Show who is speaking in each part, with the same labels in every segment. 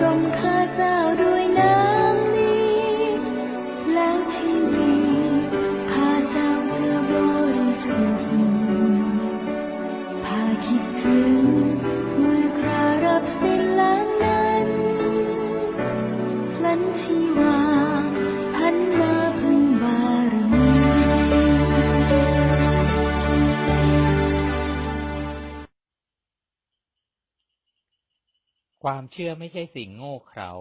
Speaker 1: กรม ความ
Speaker 2: เชื่อไม่ใช่สิ่งโง่เขลา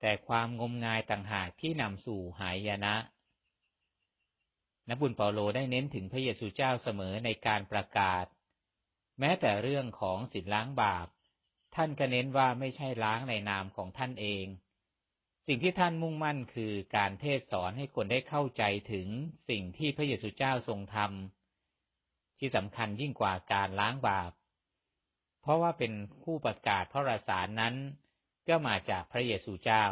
Speaker 2: แต่ความงมงายต่างหากที่นำสู่หายนะนักบุญเปาโลได้เน้นถึงพระเยซูเจ้าเสมอในการประกาศ แม้แต่เรื่องของสิทธิล้างบาป ท่านก็เน้นว่าไม่ใช่ล้างในนามของท่านเอง สิ่งที่ท่านมุ่งมั่นคือการเทศสอนให้คนได้เข้าใจถึงสิ่งที่พระเยซูเจ้าทรงทำที่สำคัญยิ่งกว่าการล้างบาป เพราะว่าเป็นผู้ประกาศพระราสารนั้น ก็มาจากพระเยซูเจ้า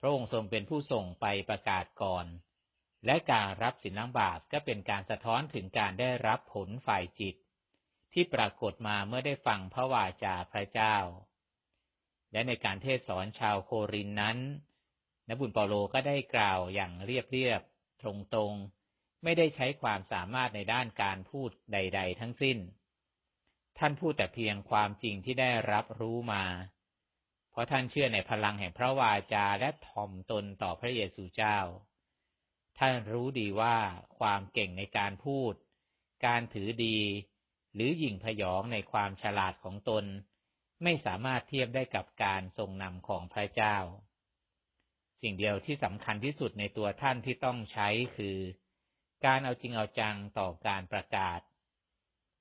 Speaker 2: พระองค์ทรงเป็นผู้ส่งไปประกาศก่อน และการรับสินล้างบาปก็เป็นการสะท้อนถึงการได้รับผลฝ่ายจิต ที่ปรากฏมาเมื่อได้ฟังพระวาจาพระเจ้า และในการเทศสอนชาวโครินนั้นนบุญเปาโลก็ได้กล่าวอย่างเรียบๆตรงๆไม่ได้ใช้ความสามารถในด้านการพูดใด ๆ ทั้งสิ้น ท่านพูดแต่เพียงความจริงที่ได้รับรู้มา เพราะท่านเชื่อในพลังแห่งพระวาจาและถ่อมตนต่อพระเยซูเจ้า ท่านรู้ดีว่าความเก่งในการพูด การถือดี หรือหยิ่งพยองในความฉลาดของตน ไม่สามารถเทียบได้กับการทรงนำของพระเจ้า สิ่งเดียวที่สำคัญที่สุดในตัวท่านที่ต้องใช้คือ การเอาจริงเอาจังต่อการประกาศ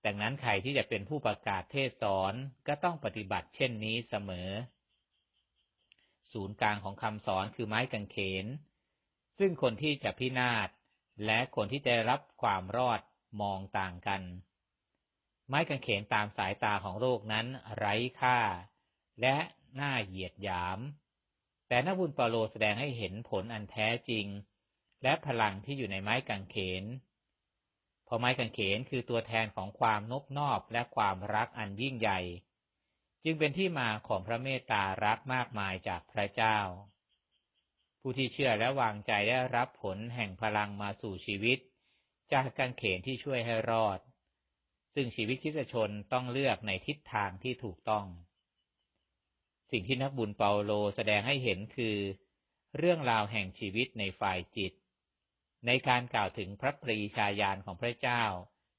Speaker 2: ดังนั้นใครที่จะเป็นผู้ประกาศเทศสอนก็ต้องปฏิบัติเช่นนี้เสมอ ศูนย์กลางของคำสอนคือไม้กางเขน ซึ่งคนที่จะพินาศและคนที่จะรับความรอดมองต่างกัน ไม้กางเขนตามสายตาของโลกนั้นไร้ค่า และน่าเหยียดหยาม แต่นักบุญปาโลแสดงให้เห็นผลอันแท้จริง และพลังที่อยู่ในไม้กางเขน พราะไม้กางเขนคือตัวแทนของความนบนอบและความรักอันยิ่งใหญ่ จึงเป็นที่มาของพระเมตตารักมากมายจากพระเจ้า ผู้ที่เชื่อและวางใจได้รับผลแห่งพลังมาสู่ชีวิต จากกางเขนที่ช่วยให้รอด ซึ่งชีวิตคริสชนต้องเลือกในทิศทางที่ถูกต้อง สิ่งที่นักบุญเปาโลแสดงให้เห็นคือ เรื่องราวแห่งชีวิตในฝ่ายจิต ในการกล่าวถึงพระปรีชาญาณของพระเจ้า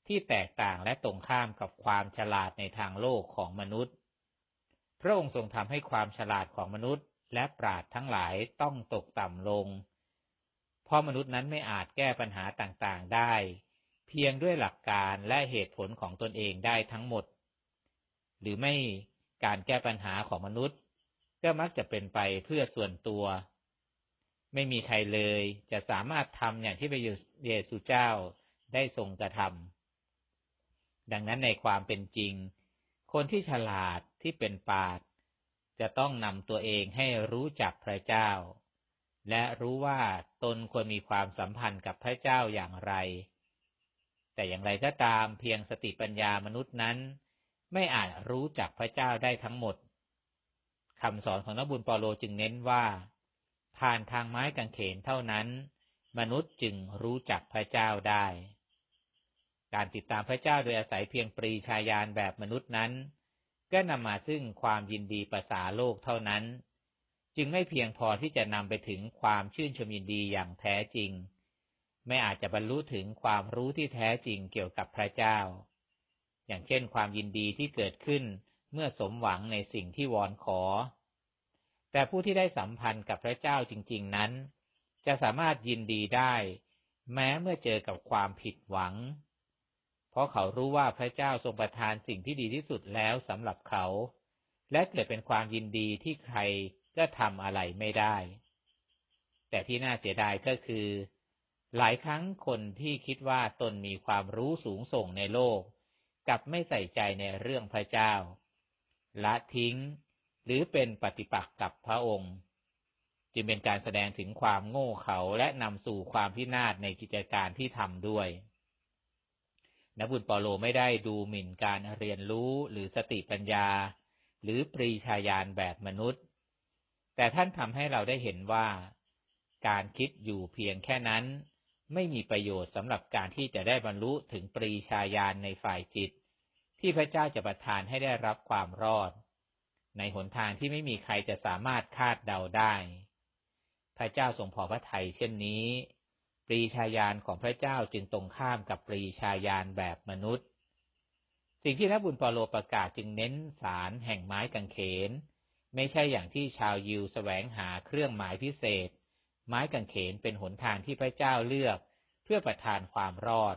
Speaker 2: ที่แตกต่างและตรงข้ามกับความฉลาดในทางโลกของมนุษย์ พระองค์ทรงทำให้ความฉลาดของมนุษย์ และปราดทั้งหลายต้องตกต่ำลง เพราะมนุษย์นั้นไม่อาจแก้ปัญหาต่างๆได้ เพียงด้วยหลักการและเหตุผลของตนเองได้ทั้งหมด หรือไม่การแก้ปัญหาของมนุษย์ ก็มักจะเป็นไปเพื่อส่วนตัว ไม่มีใครเลย จะสามารถทำอย่างที่พระเยซูเจ้าได้ทรงกระทำดังนั้นในความเป็นจริง คนที่ฉลาดที่เป็นปาฏจะต้องนำตัวเองให้รู้จักพระเจ้า และรู้ว่าตนควรมีความสัมพันธ์กับพระเจ้าอย่างไร แต่อย่างไรก็ตามเพียงสติปัญญามนุษย์นั้น ไม่อาจรู้จักพระเจ้าได้ทั้งหมดคำสอนของนบุญปาโลจึงเน้นว่า ผ่านทางไม้กางเขนเท่านั้น มนุษย์จึงรู้จักพระเจ้าได้ การติดตามพระเจ้าโดยอาศัยเพียงปรีชาญาณแบบมนุษย์นั้น ก็นำมาซึ่งความยินดีประสาโลกเท่านั้น จึงไม่เพียงพอที่จะนำไปถึงความชื่นชมยินดีอย่างแท้จริง ไม่อาจจะบรรลุถึงความรู้ที่แท้จริงเกี่ยวกับพระเจ้า อย่างเช่นความยินดีที่เกิดขึ้นเมื่อสมหวังในสิ่งที่วอนขอ แต่ผู้ที่ได้สัมพันธ์กับพระเจ้าจริง ๆ นั้น จะสามารถยินดีได้ แม้เมื่อเจอกับความผิดหวัง เพราะเขารู้ว่าพระเจ้าทรงประทานสิ่งที่ดีที่สุดแล้วสำหรับเขา และเกิดเป็นความยินดีที่ใครก็ทำอะไรไม่ได้ แต่ที่น่าเสียดายก็คือ หลายครั้งคนที่คิดว่าตนมีความรู้สูงส่งในโลกกับไม่ใส่ใจในเรื่องพระเจ้า ละทิ้ง หรือเป็นปฏิปักษ์กับพระองค์ จึงเป็นการแสดงถึงความโง่เขลาและนำสู่ความพินาศในกิจการที่ทำด้วยนบุญปาโลไม่ได้ดูหมิ่นการเรียนรู้หรือสติปัญญา หรือปรีชาญาณแบบมนุษย์ แต่ท่านทำให้เราได้เห็นว่า การคิดอยู่เพียงแค่นั้น ไม่มีประโยชน์สำหรับการที่จะได้บรรลุถึงปรีชาญาณในฝ่ายจิต ที่พระเจ้าจะประทานให้ได้รับความรอด ในหนทางที่ไม่มีใครจะสามารถคาดเดาได้ พระเจ้าทรงพอพระทัยเช่นนี้ ปรีชาญาณของพระเจ้าจึงตรงข้ามกับปรีชาญาณแบบมนุษย์ สิ่งที่นักบุญปาโลประกาศจึงเน้นสารแห่งไม้กางเขน ไม่ใช่อย่างที่ชาวยิวแสวงหาเครื่องหมายพิเศษ ไม้กางเขนเป็นหนทางที่พระเจ้าเลือกเพื่อประทานความรอด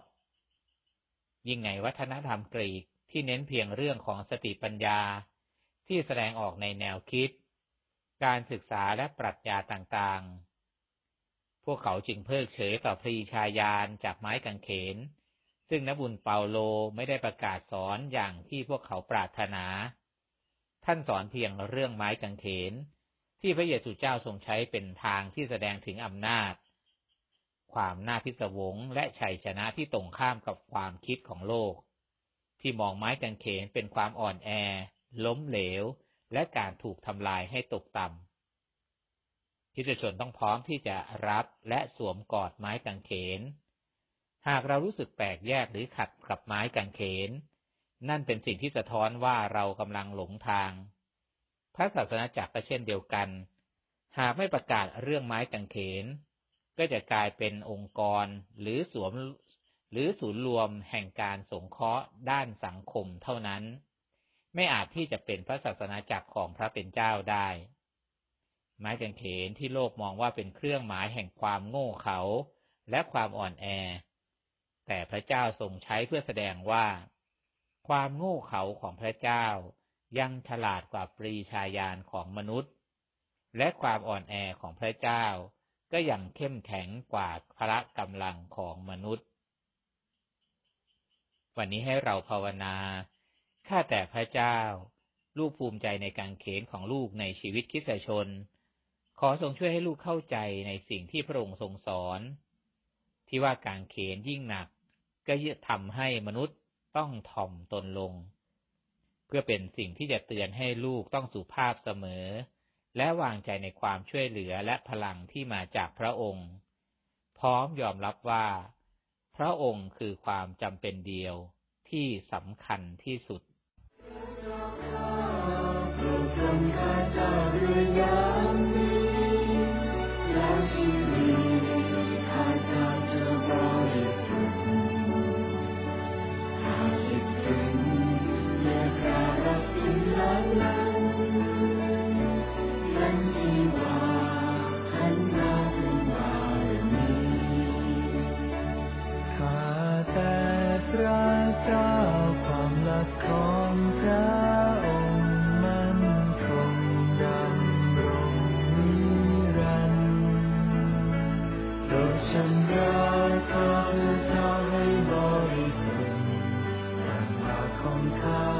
Speaker 2: ยิ่งไงวัฒนธรรมกรีกที่เน้นเพียงเรื่องของสติปัญญา ที่แสดงออกในแนวคิด การศึกษาและปรัชญาต่างๆ พวกเขาจึงเพิกเฉยต่อพรีชายานจากไม้กางเขน ซึ่งนบุญเปาโลไม่ได้ประกาศสอนอย่างที่พวกเขาปรารถนา ท่านสอนเพียงเรื่องไม้กางเขน ที่พระเยซูเจ้าทรงใช้เป็นทางที่แสดงถึงอำนาจ ความน่าพิศวงและชัยชนะที่ตรงข้ามกับความคิดของโลก ที่มองไม้กางเขนเป็นความอ่อนแอ ล้มเหลว และการถูกทำลายให้ตกต่ำคิดชนต้องพร้อมที่จะรับและสวมกอดไม้กางเขน หากเรารู้สึกแปลกแยกหรือขัดกับไม้กางเขน นั่นเป็นสิ่งที่สะท้อนว่าเรากำลังหลงทาง พระศาสนาจักรก็เช่นเดียวกัน หากไม่ประกาศเรื่องไม้กางเขน ก็จะกลายเป็นองค์กรหรือสวมหรือศูนย์รวมแห่งการสงเคราะห์ด้านสังคมเท่านั้น ไม่อาจที่จะเป็นพระศาสนาจักรของพระเป็นเจ้าได้ ไม้กางเขนที่โลกมองว่าเป็นเครื่องหมายแห่งความโง่เขลาและความอ่อนแอ แต่พระเจ้าทรงใช้เพื่อแสดงว่า ความโง่เขลาของพระเจ้ายังฉลาดกว่าปรีชาญาณของมนุษย์ และความอ่อนแอของพระเจ้าก็ยังเข้มแข็งกว่าพละกำลังของมนุษย์ วันนี้ให้เราภาวนา ข้าแต่พระเจ้า ลูกภูมิใจในการเขนของลูกในชีวิตคิดชน ขอทรงช่วยให้ลูกเข้าใจในสิ่งที่พระองค์ทรงสอน ที่ว่าการเขนยิ่งหนัก ก็ยึดทำให้มนุษย์ต้องถ่อมตนลง เพื่อเป็นสิ่งที่จะเตือนให้ลูกต้องสุภาพเสมอ และวางใจในความช่วยเหลือและพลังที่มาจากพระองค์ พร้อมยอมรับว่า พระองค์คือความจำเป็นเดียวที่สำคัญที่สุด
Speaker 1: ของเขา